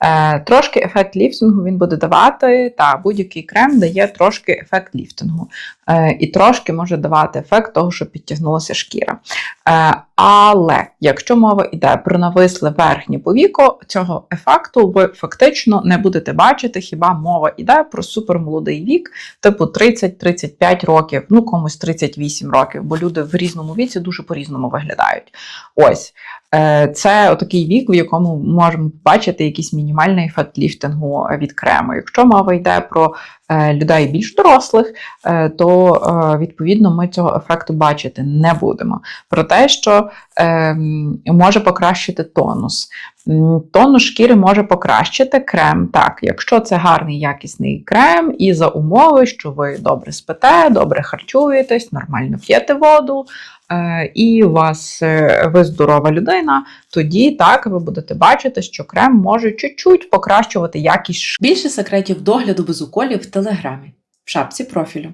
Е, Трошки ефект ліфтингу він буде давати, та будь-який крем дає трошки ефект ліфтингу. Е, І трошки може давати ефект того, що підтягнулася шкіра. Але якщо мова йде про нависле верхнє повіко, цього ефекту ви фактично не будете бачити, хіба мова йде про супермолодий вік, типу 30-35 років, ну комусь 38 років, бо люди в різному віці дуже по-різному виглядають. Ось е, це такий вік, в якому можемо бачити якийсь мінімальний ефект ліфтингу від крему. Якщо мова йде про е, людей більш дорослих, е, то відповідно ми цього ефекту бачити не будемо. Про те, що е, може покращити тонус. Тонус шкіри може покращити крем, так, якщо це гарний якісний крем, і за умови, що ви добре спите, добре харчуєтесь, нормально п'єте воду, е, і у вас е, ви здорова людина, тоді так ви будете бачити, що крем може чуть-чуть покращувати якість шкіри. Більше секретів догляду без уколів в телеграмі в шапці профілю.